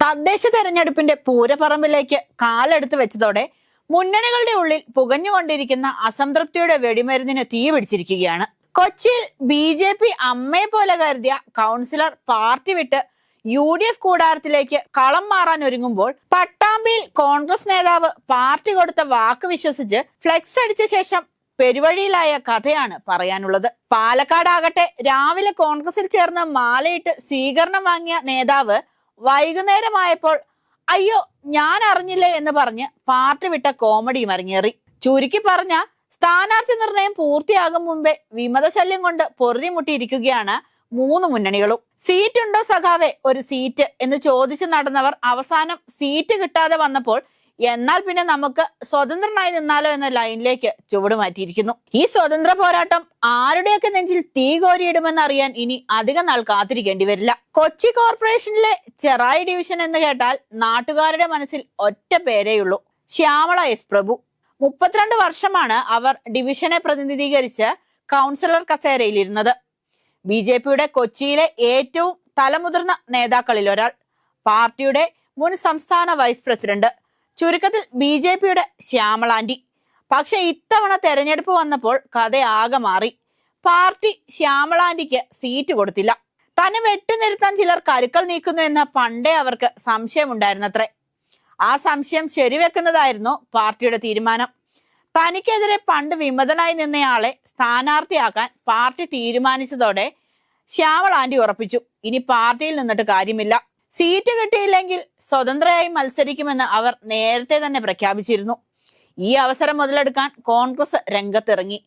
തദ്ദേശ തെരഞ്ഞെടുപ്പിന്റെ പൂരപ്പറമ്പിലേക്ക് കാലെടുത്ത് വെച്ചതോടെ മുന്നണികളുടെ ഉള്ളിൽ പുകഞ്ഞുകൊണ്ടിരിക്കുന്ന അസംതൃപ്തിയുടെ വെടിമരുന്നിന് തീ പിടിച്ചിരിക്കുകയാണ്. കൊച്ചിയിൽ ബി ജെ പി അമ്മയെ പോലെ കരുതിയ കൗൺസിലർ പാർട്ടി വിട്ട് യു ഡി എഫ് കൂടാരത്തിലേക്ക് കളം മാറാൻ ഒരുങ്ങുമ്പോൾ പട്ടാമ്പിയിൽ കോൺഗ്രസ് നേതാവ് പാർട്ടി കൊടുത്ത വാക്ക് വിശ്വസിച്ച് ഫ്ലെക്സ് അടിച്ച ശേഷം പെരുവഴിയിലായ കഥയാണ് പറയാനുള്ളത്. പാലക്കാടാകട്ടെ രാവിലെ കോൺഗ്രസിൽ ചേർന്ന് മാലയിട്ട് സ്വീകരണം വാങ്ങിയ നേതാവ് വൈകുന്നേരമായപ്പോൾ അയ്യോ ഞാൻ അറിഞ്ഞില്ലേ എന്ന് പറഞ്ഞ് പാർട്ടി വിട്ട കോമഡിയും അരങ്ങേറി ചുരുക്കി പറഞ്ഞ സ്ഥാനാർത്ഥി നിർണയം പൂർത്തിയാകും മുമ്പേ വിമതശല്യം കൊണ്ട് പൊറുതിമുട്ടിയിരിക്കുകയാണ് മൂന്ന് മുന്നണികളും. സീറ്റ് ഉണ്ടോ സഖാവെ? ഒരു സീറ്റ് എന്ന് ചോദിച്ചു നടന്നവർ അവസാനം സീറ്റ് കിട്ടാതെ വന്നപ്പോൾ എന്നാൽ പിന്നെ നമുക്ക് സ്വതന്ത്രനായി നിന്നാലോ എന്ന ലൈനിലേക്ക് ചുവട് മാറ്റിയിരിക്കുന്നു. ഈ സ്വതന്ത്ര പോരാട്ടം ആരുടെയൊക്കെ നെഞ്ചിൽ തീ കോരിയിടുമെന്ന് അറിയാൻ ഇനി അധികം നാൾ കാത്തിരിക്കേണ്ടി വരില്ല. കൊച്ചി കോർപ്പറേഷനിലെ ചെറായി ഡിവിഷൻ എന്ന് കേട്ടാൽ നാട്ടുകാരുടെ മനസ്സിൽ ഒറ്റ പേരേയുള്ളൂ ശ്യാമള എസ് പ്രഭു. മുപ്പത്തിരണ്ട് വർഷമാണ് അവർ ഡിവിഷനെ പ്രതിനിധീകരിച്ച് കൗൺസിലർ കസേരയിലിരുന്നത്. ബി ജെ പിയുടെ കൊച്ചിയിലെ ഏറ്റവും തലമുതിർന്ന നേതാക്കളിൽ ഒരാൾ. പാർട്ടിയുടെ മുൻ സംസ്ഥാന വൈസ് പ്രസിഡന്റ്. ചുരുക്കത്തിൽ ബി ജെ പിയുടെ ശ്യാമളാന്റി. പക്ഷെ ഇത്തവണ തെരഞ്ഞെടുപ്പ് വന്നപ്പോൾ കഥ ആകെ മാറി. പാർട്ടി ശ്യാമളാന്റിക്ക് സീറ്റ് കൊടുത്തില്ല. തന്നെ വെട്ടിനിരുത്താൻ ചിലർ കരുക്കൾ നീക്കുന്നു എന്ന് പണ്ടേ അവർക്ക് സംശയമുണ്ടായിരുന്നത്രേ. ആ സംശയം ശരിവെക്കുന്നതായിരുന്നു പാർട്ടിയുടെ തീരുമാനം. തനിക്കെതിരെ പണ്ട് വിമതനായി നിന്നയാളെ സ്ഥാനാർത്ഥിയാക്കാൻ പാർട്ടി തീരുമാനിച്ചതോടെ ശ്യാമളാന്റി ഉറപ്പിച്ചു. ഇനി പാർട്ടിയിൽ നിന്നിട്ട് കാര്യമില്ല. സീറ്റ് കിട്ടിയില്ലെങ്കിൽ സ്വതന്ത്രയായി മത്സരിക്കുമെന്ന് അവർ നേരത്തെ തന്നെ പ്രഖ്യാപിച്ചിരുന്നു. ഈ അവസരം മുതലെടുക്കാൻ കോൺഗ്രസ് രംഗത്തിറങ്ങി.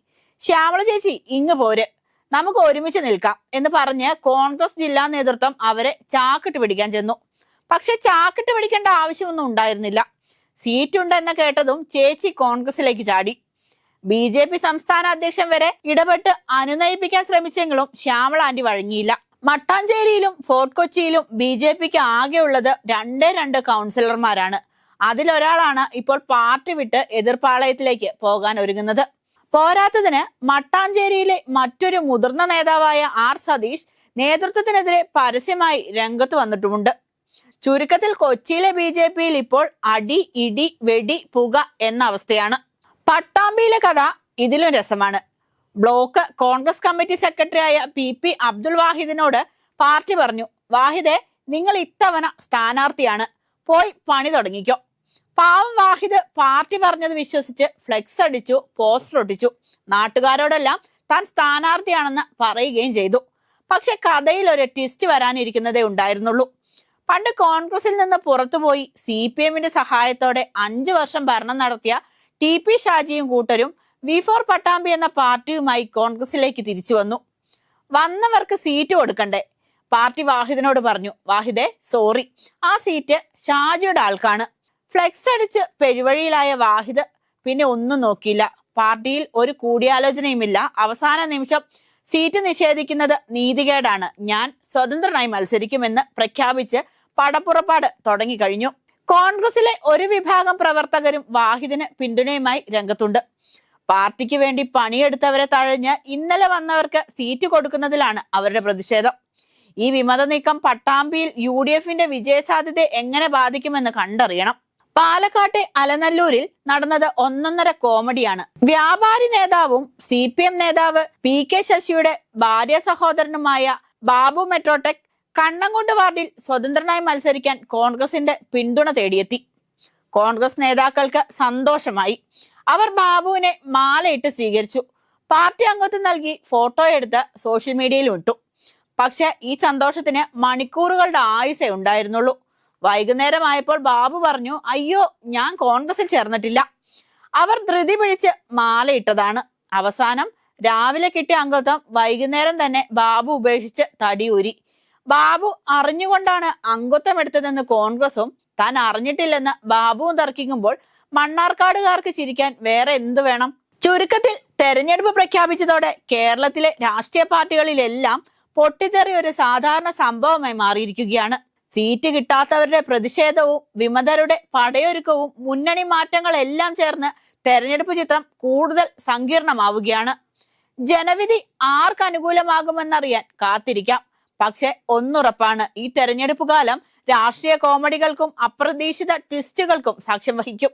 ശ്യാമള ചേച്ചി ഇങ്ങ് പോര്. നമുക്ക് ഒരുമിച്ച് നിൽക്കാം എന്ന് പറഞ്ഞ് കോൺഗ്രസ് ജില്ലാ നേതൃത്വം അവരെ ചാക്കിട്ട് പിടിക്കാൻ ചെന്നു. പക്ഷെ ചാക്കിട്ട് പിടിക്കേണ്ട ആവശ്യമൊന്നും ഉണ്ടായിരുന്നില്ല. സീറ്റ് ഉണ്ടെന്ന് കേട്ടതും ചേച്ചി കോൺഗ്രസിലേക്ക് ചാടി. ബി ജെ പി സംസ്ഥാന അധ്യക്ഷൻ വരെ ഇടപെട്ട് അനുനയിപ്പിക്കാൻ ശ്രമിച്ചെങ്കിലും ശ്യാമള ആന്റി വഴങ്ങിയില്ല. മട്ടാഞ്ചേരിയിലും ഫോർട്ട് കൊച്ചിയിലും ബി ജെ പിക്ക് ആകെയുള്ളത് രണ്ടേ രണ്ട് കൗൺസിലർമാരാണ്. അതിലൊരാളാണ് ഇപ്പോൾ പാർട്ടി വിട്ട് എതിർപ്പാളയത്തിലേക്ക് പോകാൻ ഒരുങ്ങുന്നത്. പോരാത്തതിന് മട്ടാഞ്ചേരിയിലെ മറ്റൊരു മുതിർന്ന നേതാവായ ആർ സതീഷ് നേതൃത്വത്തിനെതിരെ പരസ്യമായി രംഗത്ത് വന്നിട്ടുമുണ്ട്. ചുരുക്കത്തിൽ കൊച്ചിയിലെ ബി ജെ പിയിൽ ഇപ്പോൾ അടി ഇടി വെടി പുക എന്ന അവസ്ഥയാണ്. പട്ടാമ്പിയിലെ കഥ ഇതിലും രസമാണ്. ബ്ലോക്ക് കോൺഗ്രസ് കമ്മിറ്റി സെക്രട്ടറി ആയ പി പി അബ്ദുൽ വാഹിദിനോട് പാർട്ടി പറഞ്ഞു വാഹിദെ നിങ്ങൾ ഇത്തവണ സ്ഥാനാർത്ഥിയാണ് പോയി പണി തുടങ്ങിക്കോ. പാവം വാഹിദ് പാർട്ടി പറഞ്ഞത് വിശ്വസിച്ച് ഫ്ലെക്സ് അടിച്ചു പോസ്റ്റർ ഒട്ടിച്ചു. നാട്ടുകാരോടെല്ലാം താൻ സ്ഥാനാർത്ഥിയാണെന്ന് പറയുകയും ചെയ്തു. പക്ഷെ കഥയിൽ ഒരു ട്വിസ്റ്റ് വരാനിരിക്കുന്നതേ ഉണ്ടായിരുന്നുള്ളൂ. പണ്ട് കോൺഗ്രസിൽ നിന്ന് പുറത്തുപോയി സി പി എമ്മിന്റെ സഹായത്തോടെ അഞ്ചു വർഷം ഭരണം നടത്തിയ ടി പി ഷാജിയും കൂട്ടരും വി ഫോർ പട്ടാമ്പി എന്ന പാർട്ടിയുമായി കോൺഗ്രസിലേക്ക് തിരിച്ചു വന്നു. വന്നവർക്ക് സീറ്റ് കൊടുക്കണ്ടേ? പാർട്ടി വാഹിദിനോട് പറഞ്ഞു വാഹിദേ സോറി. ആ സീറ്റ് ഷാജിയുടെ ആൾക്കാണ്. ഫ്ലെക്സ് അടിച്ച് പെരുവഴിയിലായ വാഹിദ് പിന്നെ ഒന്നും നോക്കിയില്ല. പാർട്ടിയിൽ ഒരു കൂടിയാലോചനയുമില്ല. അവസാന നിമിഷം സീറ്റ് നിഷേധിക്കുന്നത് നീതികേടാണ്. ഞാൻ സ്വതന്ത്രനായി മത്സരിക്കുമെന്ന് പ്രഖ്യാപിച്ച് പടപ്പുറപ്പാട് തുടങ്ങിക്കഴിഞ്ഞു. കോൺഗ്രസിലെ ഒരു വിഭാഗം പ്രവർത്തകരും വാഹിദിന് പിന്തുണയുമായി രംഗത്തുണ്ട്. പാർട്ടിക്ക് വേണ്ടി പണിയെടുത്തവരെ തഴഞ്ഞ് ഇന്നലെ വന്നവർക്ക് സീറ്റ് കൊടുക്കുന്നതിലാണ് അവരുടെ പ്രതിഷേധം. ഈ വിമത നീക്കം പട്ടാമ്പിയിൽ യു ഡി എഫിന്റെ വിജയസാധ്യത എങ്ങനെ ബാധിക്കുമെന്ന് കണ്ടറിയണം. പാലക്കാട്ടെ അലനല്ലൂരിൽ നടന്നത് ഒന്നൊന്നര കോമഡിയാണ്. വ്യാപാരി നേതാവും സി പി എം നേതാവ് പി കെ ശശിയുടെ ഭാര്യ സഹോദരനുമായ ബാബു മെട്രോടെക് കണ്ണങ്കുണ്ട് വാർഡിൽ സ്വതന്ത്രനായി മത്സരിക്കാൻ കോൺഗ്രസിന്റെ പിന്തുണ തേടിയെത്തി. കോൺഗ്രസ് നേതാക്കൾക്ക് സന്തോഷമായി. അവർ ബാബുവിനെ മാലയിട്ട് സ്വീകരിച്ചു. പാർട്ടി അംഗത്വം നൽകി ഫോട്ടോ എടുത്ത് സോഷ്യൽ മീഡിയയിൽ വിട്ടു പക്ഷെ ഈ സന്തോഷത്തിന് മണിക്കൂറുകളുടെ ആയുസേ ഉണ്ടായിരുന്നുള്ളൂ. വൈകുന്നേരമായപ്പോൾ ബാബു പറഞ്ഞു അയ്യോ ഞാൻ കോൺഗ്രസിൽ ചേർന്നിട്ടില്ല. അവർ ധൃതി പിടിച്ച് മാലയിട്ടതാണ് അവസാനം രാവിലെ കിട്ടിയ അംഗത്വം വൈകുന്നേരം തന്നെ ബാബു ഉപേക്ഷിച്ച് തടിയൂരി ബാബു അറിഞ്ഞുകൊണ്ടാണ് അംഗത്വം എടുത്തതെന്ന് കോൺഗ്രസും താൻ അറിഞ്ഞിട്ടില്ലെന്ന് ബാബുവും തർക്കിക്കുമ്പോൾ മണ്ണാർക്കാടുകാർക്ക് ചിരിക്കാൻ വേറെ എന്ത് വേണം? ചുരുക്കത്തിൽ തെരഞ്ഞെടുപ്പ് പ്രഖ്യാപിച്ചതോടെ കേരളത്തിലെ രാഷ്ട്രീയ പാർട്ടികളിലെല്ലാം പൊട്ടിത്തെറി ഒരു സാധാരണ സംഭവമായി മാറിയിരിക്കുകയാണ്. സീറ്റ് കിട്ടാത്തവരുടെ പ്രതിഷേധവും വിമതരുടെ പടയൊരുക്കവും മുന്നണി മാറ്റങ്ങളെല്ലാം ചേർന്ന് തെരഞ്ഞെടുപ്പ് ചിത്രം കൂടുതൽ സങ്കീർണമാവുകയാണ്. ജനവിധി ആർക്ക് അനുകൂലമാകുമെന്നറിയാൻ കാത്തിരിക്കാം. പക്ഷെ ഒന്നുറപ്പാണ് ഈ തെരഞ്ഞെടുപ്പ് കാലം രാഷ്ട്രീയ കോമഡികൾക്കും അപ്രതീക്ഷിത ട്വിസ്റ്റുകൾക്കും സാക്ഷ്യം വഹിക്കും.